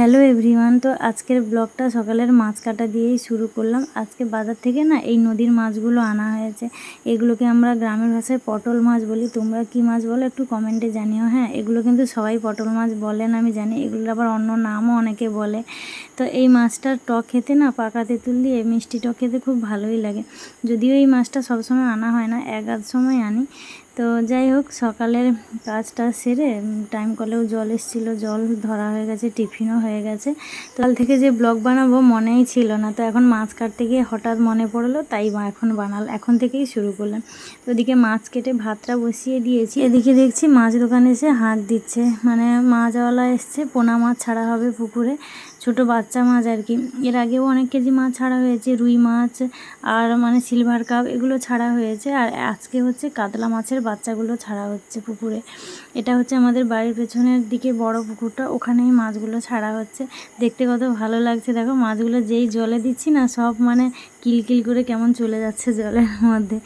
Hello everyone, তো আজকের ব্লগটা সকালের মাছ কাটা দিয়েই শুরু করলাম। আজকে বাজার থেকে না এই নদীর মাছগুলো আনা হয়েছে। এগুলোকে আমরা গ্রামের ভাষায় পটল মাছ বলি। তোমরা কি মাছ বলো একটু কমেন্টে জানিও। হ্যাঁ এগুলো কিন্তু সবাই পটল মাছ বলেন, আমি জানি। এগুলোর আবার অন্য নামও অনেকে বলে। তো এই মাছটার টক খেতে না পাকা তেঁতুল দিয়ে মিষ্টি টক খেতে খুব ভালোই লাগে। যদিও এই মাছটা সবসময় আনা হয় না, এক আধ সময় আনি। তো যাই হোক, সকালের কাজটা সেরে টাইম কলেও জল এসেছিল, জল ধরা হয়ে গেছে, টিফিনও হয়ে গেছে। তো কাল থেকে যে ব্লগ বানাবো মনেই ছিল না। তো এখন মাছ কাটতে গিয়ে হঠাৎ মনে পড়ল, তাই এখন বানাল, এখন থেকেই শুরু করলাম। তো ওদিকে মাছ কেটে ভাতটা বসিয়ে দিয়েছি। এদিকে দেখছি মাছ দোকানে এসে হাত দিচ্ছে। মানে মাছওয়ালা এসছে, পোনা মাছ ছাড়া হবে পুকুরে। ছোট বাচ্চা মাছ আর কি। এর আগেও অনেক কেজি মাছ ছাড়া হয়েছে, রুই মাছ আর মানে সিলভার কাপ এগুলো ছাড়া হয়েছে। আর আজকে হচ্ছে কাতলা মাছের বাচ্চাগুলো ছাড়া হচ্ছে পুকুরে। এটা হচ্ছে আমাদের বাড়ির পেছনের দিকে বড় পুকুরটা, ওখানেই মাছগুলো ছাড়া হচ্ছে। দেখতে কত ভালো লাগছে। দেখো, মাছগুলো যেই জলে দিচ্ছি না, সব মানে কিলকিল করে কেমন চলে যাচ্ছে জলের মধ্যে।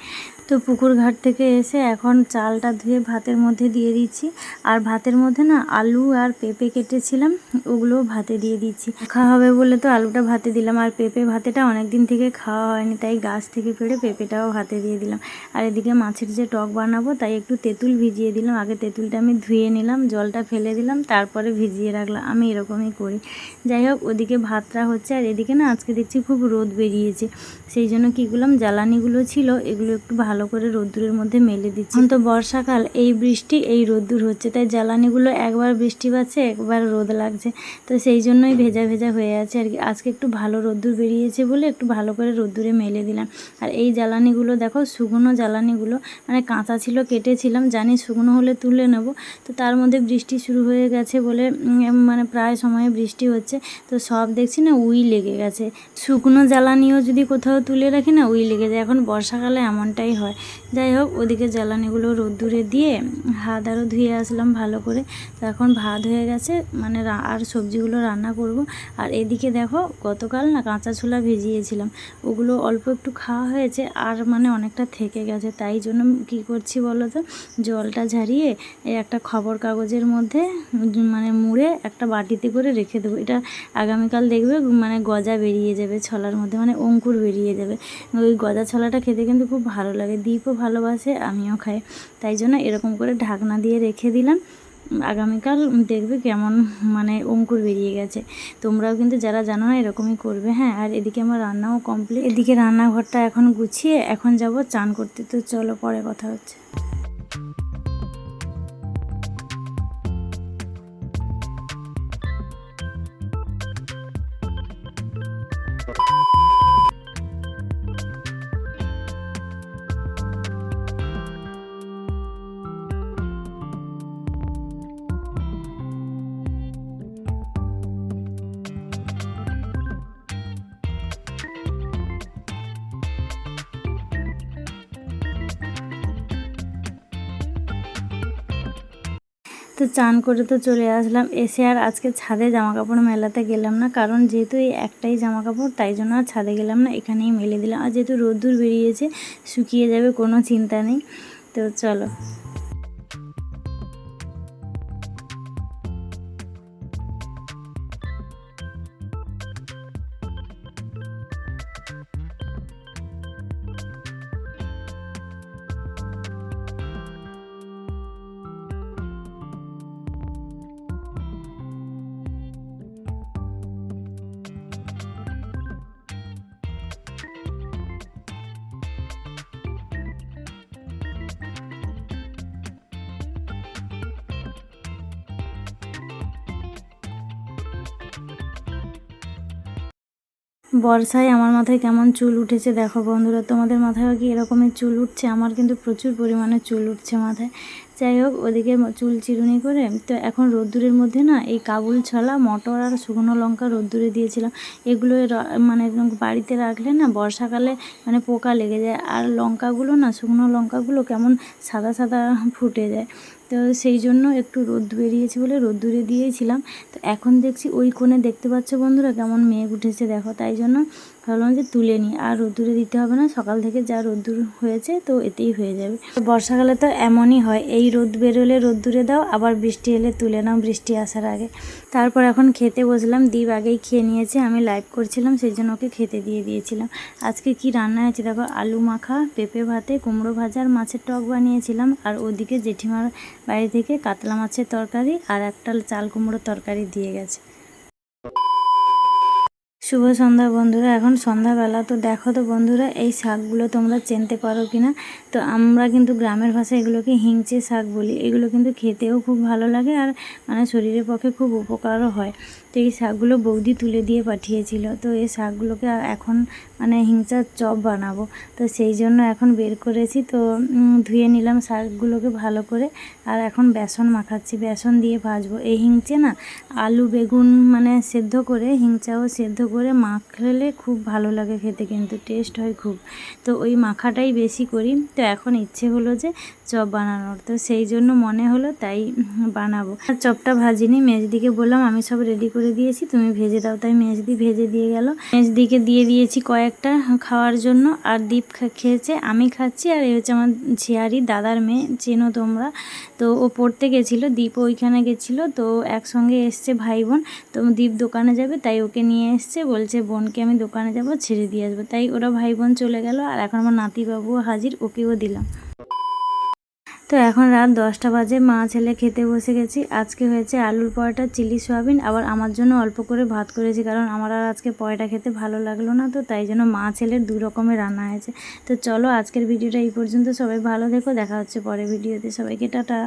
তো পুকুর ঘাট থেকে এসে এখন চালটা ধুয়ে ভাতের মধ্যে দিয়ে দিচ্ছি। আর ভাতের মধ্যে না আলু আর পেঁপে কেটেছিলাম, ওগুলোও ভাতে দিয়ে দিচ্ছি। খাওয়া হবে বলে তো আলুটা ভাতে দিলাম, আর পেঁপে ভাতেটা অনেক দিন থেকে খাওয়া হয়নি, তাই গাছ থেকে পেড়ে পেঁপেটাও ভাতে দিয়ে দিলাম। আর এদিকে মাছের যে টক বানাবো, তাই একটু তেঁতুল ভিজিয়ে দিলাম। আগে তেঁতুলটা আমি ধুয়ে নিলাম, জলটা ফেলে দিলাম, তারপরে ভিজিয়ে রাখলাম। আমি এরকমই করি। যাই হোক, ওদিকে ভাতটা হচ্ছে, আর এদিকে না আজকে দেখছি খুব রোদ বেরিয়েছে। সেই জন্য কী করলাম, জ্বালানিগুলো ছিল, এগুলো একটু করে রোদ্দুরের মধ্যে মেলে দিচ্ছি। তো বর্ষাকাল, এই বৃষ্টি, এই রোদ্দুর হচ্ছে। তাই জ্বালানিগুলো একবার বৃষ্টি পাচ্ছে, একবার রোদ লাগছে। তো সেই জন্যই ভেজা ভেজা হয়ে আছে আর কি। আজকে একটু ভালো রোদ্দুর বেরিয়েছে বলে একটু ভালো করে রোদ্দুরে মেলে দিলাম। আর এই জ্বালানিগুলো দেখো, শুকনো জ্বালানিগুলো মানে কাঁচা ছিল, কেটেছিলাম, জানি শুকনো হলে তুলে নেব। তো তার মধ্যে বৃষ্টি শুরু হয়ে গেছে বলে মানে প্রায় সময়ে বৃষ্টি হচ্ছে। তো সব দেখছি না উই লেগে গেছে। শুকনো জ্বালানিও যদি কোথাও তুলে রাখি না, উই লেগে যায়। এখন বর্ষাকালে এমনটাই হয়। যাই হোক, ওদিকে জ্বালানিগুলো রোদ্দুরে দিয়ে হাত আরও ধুয়ে আসলাম ভালো করে। তো এখন ভাত হয়ে গেছে মানে আর সবজিগুলো রান্না করব। আর এদিকে দেখো, গতকাল না কাঁচা ছোলা ভিজিয়েছিলাম। ওগুলো অল্প একটু খাওয়া হয়েছে, আর মানে অনেকটা থেকে গেছে। তাই জন্য কী করছি বলো তো? জলটা ঝারিয়ে একটা খবর কাগজের মধ্যে মানে মুড়ে একটা বাটিতে করে রেখে দেবো। এটা আগামীকাল দেখবে মানে গজা বেরিয়ে যাবে ছলার মধ্যে মানে অঙ্কুর বেরিয়ে যাবে। ওই গজা ছলাটা খেতে কিন্তু খুব ভালো লাগে। দীপও ভালোবাসে, আমিও খাই। তাই জন্য এরকম করে ঢাকনা দিয়ে রেখে দিলাম। আগামীকাল দেখবে কেমন মানে অঙ্কুর বেরিয়ে গেছে। তোমরাও কিন্তু যারা জানো না এরকমই করবে হ্যাঁ? আর এদিকে আমার রান্নাও কমপ্লিট এদিকে রান্নাঘরটা এখন গুছিয়ে, এখন যাব চান করতে। তো চলো পরে কথা হচ্ছে। তো চান করে তো চলে আসলাম। এসে আর আজকে ছাদে জামা কাপড় মেলাতে গেলাম না, কারণ যেহেতু এই একটাই জামা কাপড় তাই জন্য আর ছাদে গেলাম না, এখানেই মেলে দিলাম। আর যেহেতু রোদ্দুর বেরিয়েছে, শুকিয়ে যাবে কোনো চিন্তা নেই। তো চলো। বর্ষায় আমার মাথায় কেমন চুল উঠেছে দেখো বন্ধুরা, তোমাদের মাথায় কি এরকমের চুল উঠছে? আমার কিন্তু প্রচুর পরিমাণে চুল উঠছে মাথায়। যাই হোক, ওদিকে চুল চিরুনি করে, তো এখন রোদ্দুরের মধ্যে না এই কাবুল ছলা, মটর আর শুকনো লঙ্কা রোদ্দুরে দিয়েছিলাম। এগুলো মানে বাড়িতে রাখলে না বর্ষাকালে মানে পোকা লেগে যায়। আর লঙ্কাগুলো না, শুকনো লঙ্কাগুলো কেমন সাদা সাদা ফুটে যায়। তো সেই জন্য একটু রোদ বেরিয়েছে বলে রোদ্দুরে দিয়েছিলাম। তো এখন দেখছি ওই কোণে দেখতে পাচ্ছ বন্ধুরা কেমন মেঘ উঠেছে, দেখো। তাই জন্য ভাবলাম যে তুলে নিই। আর রোদ্দুরে দিতে হবে না, সকাল থেকে যা রোদ্দুর হয়েছে তো এতেই হয়ে যাবে। বর্ষাকালে তো এমনই হয়, এই রোদ বেরোলে রোদ্দুরে দাও, আবার বৃষ্টি এলে তুলে নাও বৃষ্টি আসার আগে। তারপর এখন খেতে বসলাম দ্বীপ আগেই খেয়ে নিয়েছে, আমি লাইভ করছিলাম, সেই জন্য ওকে খেতে দিয়ে দিয়েছিলাম। আজকে কি রান্না হয়েছে দেখো, আলু মাখা, পেঁপে ভাতে, কুমড়ো ভাজা, আর মাছের টক বানিয়েছিলাম। আর ওদিকে জেঠিমার বাড়ি থেকে কাতলা মাছের তরকারি আর একটা চাল কুমড়োর তরকারি দিয়ে গেছে। শুভ সন্ধ্যা বন্ধুরা, এখন সন্ধ্যাবেলা। তো দেখো তো বন্ধুরা, এই শাকগুলো তোমরা চিনতে পারো কি না তো আমরা কিন্তু গ্রামের ভাষায় এগুলোকে হিংচে শাক বলি। এগুলো কিন্তু খেতেও খুব ভালো লাগে আর মানে শরীরের পক্ষে খুব উপকারও হয়। তো এই শাকগুলো বৌদি তুলে দিয়ে পাঠিয়েছিল। তো এই শাকগুলোকে এখন মানে হিংচার চপ বানাবো। তো সেই জন্য এখন বের করেছি। তো ধুয়ে নিলাম শাকগুলোকে ভালো করে। আর এখন বেসন মাখাচ্ছি। বেসন দিয়ে ভাজবো। এই হিংচে না আলু, বেগুন মানে সেদ্ধ করে, হিংচাও সেদ্ধ করে মাখলে খুব ভালো লাগে খেতে কিন্তু, টেস্ট হয় খুব। তো ওই মাখাটাই বেশি করি। তো এখন ইচ্ছে হলো যে চপ বানানোর। তো সেই জন্য মনে হলো তাই বানাবো। চপটা ভাজিনি। মেজদিকে বললাম, আমি সব রেডি দিয়েছি, তুমি ভেজে দাও। তাই মেজদি ভেজে দিয়ে গেল। মেজদিকে দিয়ে দিয়েছি কয়েকটা খাওয়ার জন্য, আর দীপ খেয়েছে, আমি খাচ্ছি, আর এই হচ্ছে আমার ঝিয়ারি, দাদার মেয়ে, চেনো তোমরা। তো ও পড়তে গেছিল দীপ ওইখানে গেছিল, তো একসঙ্গে এসছে ভাই বোন। তো দীপ দোকানে যাবে, তাই ওকে নিয়ে এসছে, বলছে, বোনকে আমি দোকানে যাব, ছেড়ে দিয়ে আসব। তাই ওরা ভাই বোন চলে গেল, আর এখন আমার নাতিবাবুও হাজির, ওকেও দিলাম। তো এখন রাত দশটা বাজে, মা ছেলে খেতে বসে গেছি। আজকে হয়েছে আলুর পরোটা, চিলি সয়াবিন, আবার আমার জন্য অল্প করে ভাত করেছি, কারণ আমার আর আজকে পরোটা খেতে ভালো লাগল না তো, তাই জন্য মা ছেলের দু রকমের রান্না হয়েছে। তো চলো আজকের ভিডিওটা এই পর্যন্ত, সবাই ভালো দেখো দেখা হচ্ছে পরে ভিডিওতে, সবাইকে টাটা।